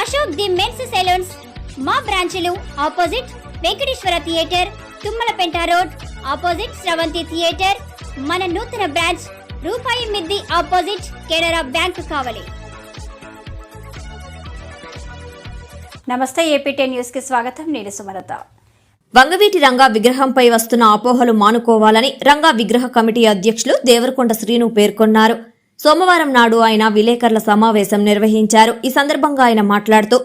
Ashok the men's salons. మా బ్రాంచులు opposite Venkateswara theatre Tummalapenta road opposite Sravanthi theatre. మన నూతన branch రూపాయి మిద్ది ఆపోజిట్ కెనరా బ్యాంక్ కావలి. నమస్తే ఏపీటీ న్యూస్కి స్వాగతం. నేను సుమలత. వంగవీటి రంగా విగ్రహంపై వస్తున్న అపోహలు మానుకోవాలని రంగా విగ్రహ కమిటీ అధ్యక్షులు దేవరకొండ శ్రీను పేర్కొన్నారు. సోమవారం నాడు ఆయన విలేకరుల సమావేశం నిర్వహించారు. ఈ సందర్భంగా ఆయన మాట్లాడుతూ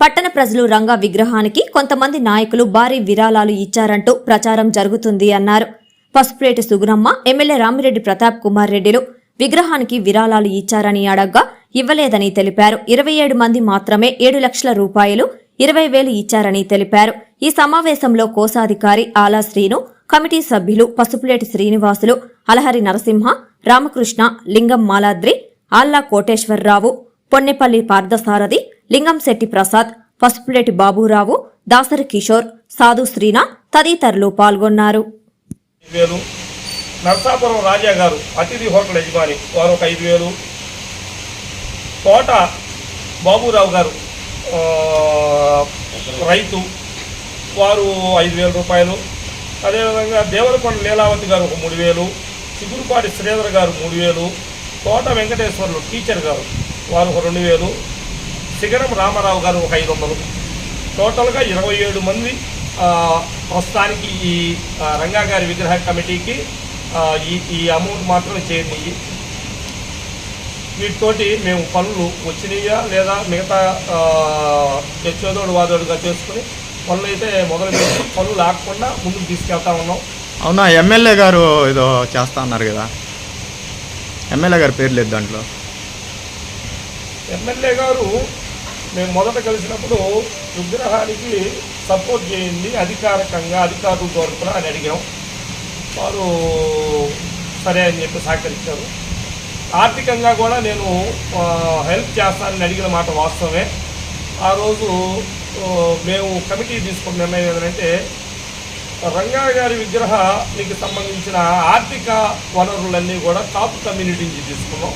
పట్టణ ప్రజలు రంగా విగ్రహానికి కొంతమంది నాయకులు భారీ విరాళాలు ఇచ్చారంటూ ప్రచారం జరుగుతుంది అన్నారు. పసుపురేటి సుగుణమ్మ ఎమ్మెల్యే రామిరెడ్డి ప్రతాప్ కుమార్ రెడ్డిలు విగ్రహానికి విరాళాలు ఇచ్చారని అడగ్గా ఇవ్వలేదని తెలిపారు. ఇరవై ఏడు మంది మాత్రమే ఏడు లక్షల రూపాయలు ఇరవై వేలు ఇచ్చారని తెలిపారు. ఈ సమావేశంలో కోశాధికారి ఆలా శ్రీను కమిటీ సభ్యులు పసుపులేటి శ్రీనివాసులు అలహరి నరసింహ రామకృష్ణ లింగం మాలాద్రి ఆల్లా కోటేశ్వరరావు పొన్నెపల్లి పార్థసారథి లింగంశెట్టి ప్రసాద్ పసుపులేటి బాబురావు దాసరి కిషోర్ సాధు శ్రీనాథ్ తదితరులు పాల్గొన్నారు. నర్సాపురం రాజా గారు అతిథి హోటల్ యజమాని వారు ఒక ఐదు వేలు. కోట బాబురావు గారు రైతు వారు ఐదు వేల రూపాయలు. అదేవిధంగా దేవరకొండ లీలావతి గారు ఒక మూడు వేలు చిగురుపాటి శ్రీధర్ గారు మూడు వేలు తోట వెంకటేశ్వర్లు టీచర్ గారు వారు ఒక రెండు వేలు శిఖరం రామారావు గారు ఒక ఐదు వందలు. టోటల్గా ఇరవై ఏడు మంది ప్రస్తుతానికి ఈ రంగాగారి రంగా గారి విగ్రహ కమిటీకి ఈ ఈ అమౌంట్ మాత్రం చేరినాయి వీటితోటి మేము పనులు వచ్చినాయా లేదా మిగతా ఆ, వాదోడుగా చేసుకుని పనులు అయితే మొదలు పెట్టి పనులు లేకుండా ముందుకు తీసుకెళ్తా ఉన్నాం. అవునా ఎమ్మెల్యే గారు ఏదో చేస్తా అన్నారు కదా. ఎమ్మెల్యే గారి పేరు లేదు దాంట్లో. ఎమ్మెల్యే గారు మేము మొదట కలిసినప్పుడు విగ్రహానికి సపోర్ట్ చేయండి అధికారికంగా అధికారుల తరపున అని అడిగాం. వారు సరే అని చెప్పి సహకరించారు. ఆర్థికంగా కూడా నేను హెల్ప్ చేస్తానని అడిగిన మాట వాస్తవమే. ఆ రోజు మేము కమిటీ తీసుకున్న నిర్ణయం ఏంటంటే రంగా గారి విగ్రహానికి సంబంధించిన ఆర్థిక వనరులన్నీ కూడా టాప్ కమ్యూనిటీ నుంచి తీసుకున్నాం.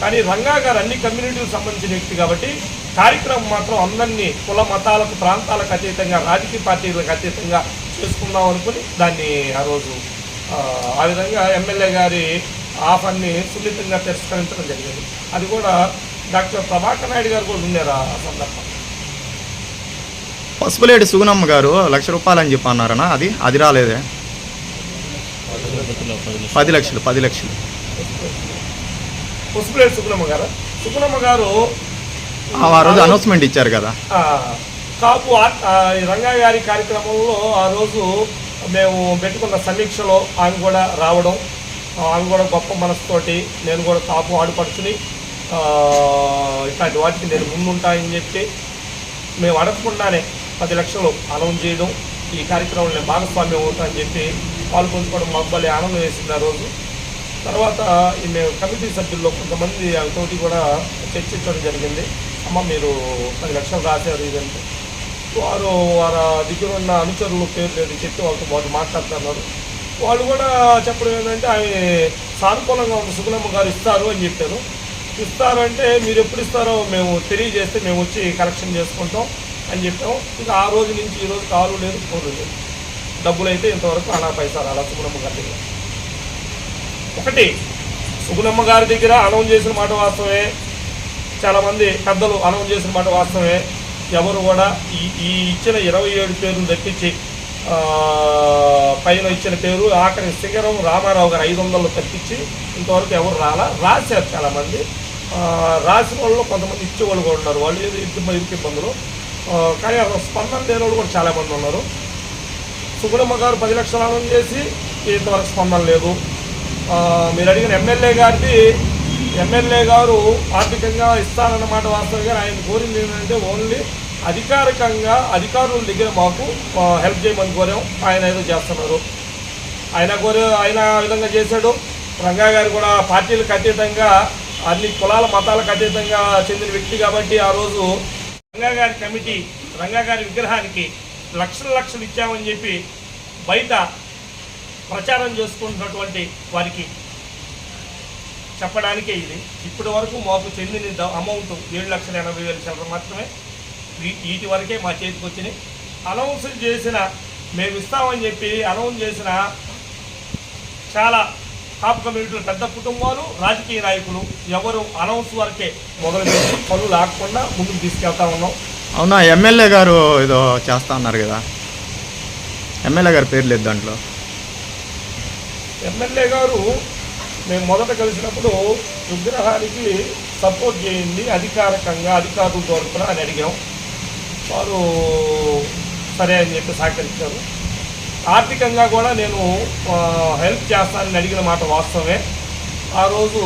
కానీ రంగా గారు అన్ని కమ్యూనిటీలకు సంబంధించిన వ్యక్తి కాబట్టి కార్యక్రమం మాత్రం అందరినీ కుల మతాలకు ప్రాంతాలకు అతీతంగా రాజకీయ పార్టీలకు అతీతంగా చేసుకుందాం అనుకుని దాన్ని ఆ రోజు ఆ, విధంగా ఎమ్మెల్యే గారి ఆఫర్ని సున్నితంగా తిరస్కరించడం జరిగింది. అది కూడా డాక్టర్ ప్రభాకర్ నాయుడు గారు కూడా ఉన్నారు ఆ సందర్భంలో. పసుపులేటి సుగుణమ్మ గారు లక్ష రూపాయలు అని చెప్పి అన్నారనా అది అది రాలేదే. పది లక్షలు పది లక్షలు. పుష్పలేడు సుగుణమ్మ గారు? సుగుణమ్మ గారు ఆ రోజు అనౌన్స్మెంట్ ఇచ్చారు కదా. కాపు రంగా గారి కార్యక్రమంలో ఆ రోజు మేము పెట్టుకున్న సమీక్షలో ఆమె కూడా రావడం ఆమె కూడా గొప్ప మనసుతోటి నేను కూడా కాపు ఆడుపడుచుని ఆ, ఇట్లాంటి వాటికి నేను ముందుంటానని చెప్పి మేము అడగకుండానే పది లక్షలు అనౌన్స్ చేయడం ఈ కార్యక్రమంలో భాగస్వామ్యం భాగస్వామ్యం అవుతానని చెప్పి పాల్పంచుకోవడం మాకు భలే ఆనందం వేసింది ఆ రోజు. తర్వాత ఈ మేము కమిటీ సభ్యుల్లో కొంతమంది తోటి కూడా చర్చించడం జరిగింది. అమ్మ మీరు పది లక్షలు రాశారు ఇదంటే. వారు వారి దగ్గర ఉన్న అనుచరులు పేరు లేదు చెప్పి వాళ్ళతో వాళ్ళు మాట్లాడుతున్నారు. వాళ్ళు కూడా చెప్పడం ఏంటంటే ఆమె సానుకూలంగా ఉన్న సుగుణమ్మ గారు ఇస్తారు అని చెప్పారు. ఇస్తారు అంటే మీరు ఎప్పుడు ఇస్తారో మేము తెలియజేస్తే మేము వచ్చి కలెక్షన్ చేసుకుంటాం. అని చెప్పాము. ఇంకా ఆ రోజు నుంచి ఈ రోజు కాలు లేదు ఫోన్లు లేదు. డబ్బులు అయితే ఇంతవరకు అనా పైసలు రాలా సుగుణమ్మ గారి దగ్గర. ఒకటి సుగుణమ్మ గారి దగ్గర అనౌన్స్ చేసిన మాట వాస్తవమే. చాలామంది పెద్దలు అనౌన్స్ చేసిన మాట వాస్తవమే. ఎవరు కూడా ఈ ఈ ఇచ్చిన ఇరవై ఏడు పేర్లు తప్పించి పైన ఇచ్చిన పేరు ఆఖరి శిఖరం రామారావు గారు ఐదు వందలు తప్పించి ఇంతవరకు ఎవరు రాలా? రాశారు చాలామంది. రాసిన వాళ్ళు కొంతమంది ఇచ్చేవాళ్ళు కూడా ఉన్నారు. వాళ్ళు ఏదో ఇరుకు ఇబ్బందులు. కానీ స్పందన లేని వాళ్ళు కూడా చాలామంది ఉన్నారు. సుగుణమ్మ గారు పది లక్షల అనౌన్స్ చేసి ఇంతవరకు స్పందన లేదు. మీరు అడిగిన ఎమ్మెల్యే గారిది ఎమ్మెల్యే గారు ఆర్థికంగా ఇస్తారన్నమాట వాస్తవంగా ఆయన కోరింది ఏంటంటే ఓన్లీ అధికారికంగా అధికారుల దగ్గర మాకు హెల్ప్ చేయమని కోరాం. ఆయన ఏదో చేస్తున్నారు. ఆయన కోరే ఆయన ఆ విధంగా చేశాడు. రంగా గారు కూడా పార్టీలకు అతీతంగా అన్ని కులాల మతాలకు అతీతంగా చెందిన వ్యక్తి కాబట్టి ఆ రోజు రంగాగారి కమిటీ రంగా గారి విగ్రహానికి లక్షల లక్షలు ఇచ్చామని చెప్పి బయట ప్రచారం చేసుకుంటున్నటువంటి వారికి చెప్పడానికే ఇది. ఇప్పటి వరకు మాకు చెందిన అమౌంట్ ఏడు లక్షల ఎనభై వేల చిల్లర మాత్రమే. వీటి వరకే మా చేతికి వచ్చినాయి. అనౌన్స్ చేసిన మేము ఇస్తామని చెప్పి అనౌన్స్ చేసిన చాలా టాప్ కమ్యూనిటీలు పెద్ద కుటుంబాలు రాజకీయ నాయకులు ఎవరు అనౌన్స్ వరకే మొదలుపెట్టి పనులు లేకుండా ముందుకు తీసుకెళ్తా ఉన్నాం. అవునా ఎమ్మెల్యే గారు ఏదో చేస్తా అన్నారు కదా. ఎమ్మెల్యే గారి పేరు లేదు దాంట్లో. ఎమ్మెల్యే గారు మేము మొదట కలిసినప్పుడు విగ్రహానికి సపోర్ట్ చేయండి అధికారికంగా అధికారుల తరపున అని అడిగాం. వారు సరే అని చెప్పి సహకరించారు. ఆర్థికంగా కూడా నేను హెల్ప్ చేస్తానని అడిగిన మాట వాస్తవమే. ఆ రోజు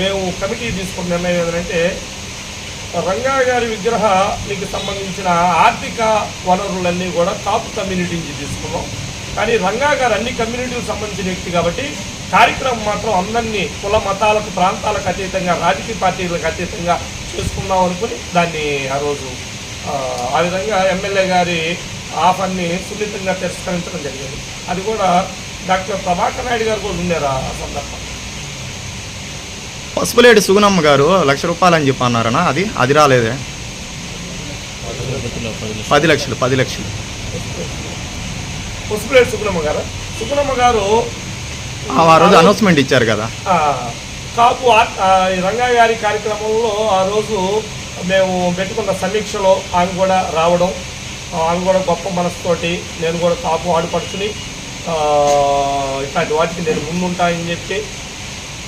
మేము కమిటీ తీసుకున్న నిర్ణయం ఏంటంటే రంగా గారి విగ్రహానికి సంబంధించిన ఆర్థిక వనరులన్నీ కూడా టాప్ కమ్యూనిటీ నుంచి తీసుకున్నాం. కానీ రంగా గారు అన్ని కమ్యూనిటీలకు సంబంధించిన వ్యక్తి కాబట్టి కార్యక్రమం మాత్రం అందరినీ కుల మతాలకు ప్రాంతాలకు అతీతంగా రాజకీయ పార్టీలకు అతీతంగా చేసుకుందాం అనుకుని దాన్ని ఆ రోజు ఆ విధంగా ఎమ్మెల్యే గారి ఆఫర్ని సున్నితంగా తిరస్కరించడం జరిగింది. అది కూడా డాక్టర్ ప్రభాకర్ నాయుడు గారు కూడా ఉన్నారు ఆ సందర్భం? పసుపులేటి సుగుణమ్మ గారు లక్ష రూపాయలు అని చెప్పి అన్నారనా అది అది రాలేదే. పది లక్షలు పది లక్షలు. పుష్పలేటి సుగుణమ్మ గారు. సుగుణమ్మ గారు ఆ రోజు అనౌన్స్మెంట్ ఇచ్చారు కదా. కాపు రంగా గారి కార్యక్రమంలో ఆ రోజు మేము పెట్టుకున్న సమీక్షలో ఆమె కూడా రావడం ఆమె కూడా గొప్ప మనసుతోటి నేను కూడా కాపు ఆడుపడుచుని ఇట్లాంటి వాటికి నేను ముందుంటానని చెప్పి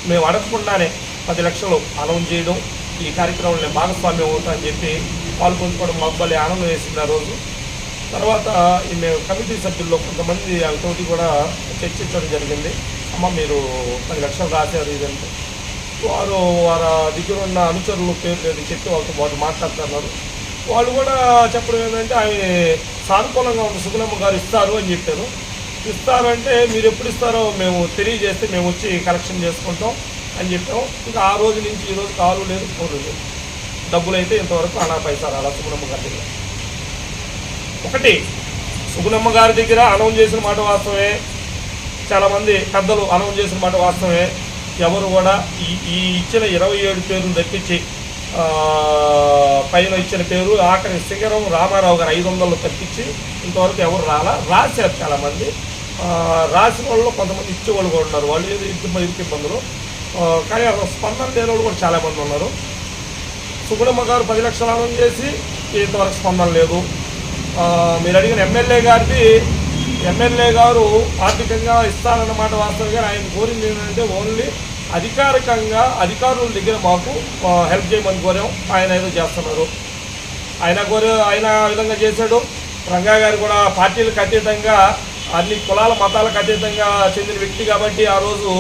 మేము అడగకుండానే పది లక్షలు అనౌన్స్ చేయడం ఈ కార్యక్రమంలో నేను భాగస్వామ్యం అవుతానని చెప్పి పాల్గొంచుకోవడం మాకు భలే ఆనందం వేసింది ఆ రోజు. తర్వాత ఈ మేము కమిటీ సభ్యుల్లో కొంతమంది వాళ్ళతోటి కూడా చర్చించడం జరిగింది. అమ్మ మీరు పది లక్షలు రాశారు ఇదంటే వారు వారి దగ్గర ఉన్న అనుచరులు పేరు చెప్పి వాళ్ళతో వాళ్ళు మాట్లాడుతున్నారు. వాళ్ళు కూడా చెప్పడం ఏంటంటే ఆమె సానుకూలంగా ఉన్న సుగుణమ్మ గారు ఇస్తారు అని చెప్పారు ఇస్తారు అంటే మీరు ఎప్పుడు ఇస్తారో మేము తెలియజేస్తే మేము వచ్చి కలెక్షన్ చేసుకుంటాం అని చెప్పాం ఇంకా ఆ రోజు నుంచి ఈ రోజు కాలు లేదు ఫోన్లు లేదు. డబ్బులు అయితే ఇంతవరకు అనా పైసా రాలా సుగుణమ్మ గారి దగ్గర. ఒకటి సుగుణమ్మ గారి దగ్గర అనౌన్స్ చేసిన మాట వాస్తవమే. చాలామంది పెద్దలు అనౌన్స్ చేసిన మాట వాస్తవమే. ఎవరు కూడా ఈ ఈ ఇచ్చిన ఇరవై ఏడు పేరును తప్పించి పైన ఇచ్చిన పేరు ఆఖరి శిఖరం రామారావు గారు ఐదు వందలు తప్పించి ఇంతవరకు ఎవరు రాలా? రాశారు చాలామంది. రాసిన వాళ్ళు కొంతమంది ఇచ్చేవాళ్ళు కూడా ఉన్నారు. వాళ్ళు ఇద్దరు ఇరుకు ఇబ్బందులు. కానీ అసలు స్పందన లేని వాళ్ళు కూడా చాలామంది ఉన్నారు. సుగుణమ్మ గారు పది లక్షల అనౌన్స్ చేసి ఇంతవరకు స్పందన లేదు. మీరు అడిగిన ఎమ్మెల్యే గారిది ఎమ్మెల్యే గారు ఆర్థికంగా ఇస్తారన్నమాట వాస్తవంగా ఆయన కోరింది ఏంటంటే ఓన్లీ అధికారికంగా అధికారుల దగ్గర మాకు హెల్ప్ చేయమని కోరాం. ఆయన ఏదో చేస్తున్నారు. ఆయన కోరే ఆయన ఆ విధంగా చేశాడు. రంగా గారు కూడా పార్టీలకు అతీతంగా అన్ని కులాల మతాలకు అతీతంగా చెందిన వ్యక్తి కాబట్టి ఆ రోజు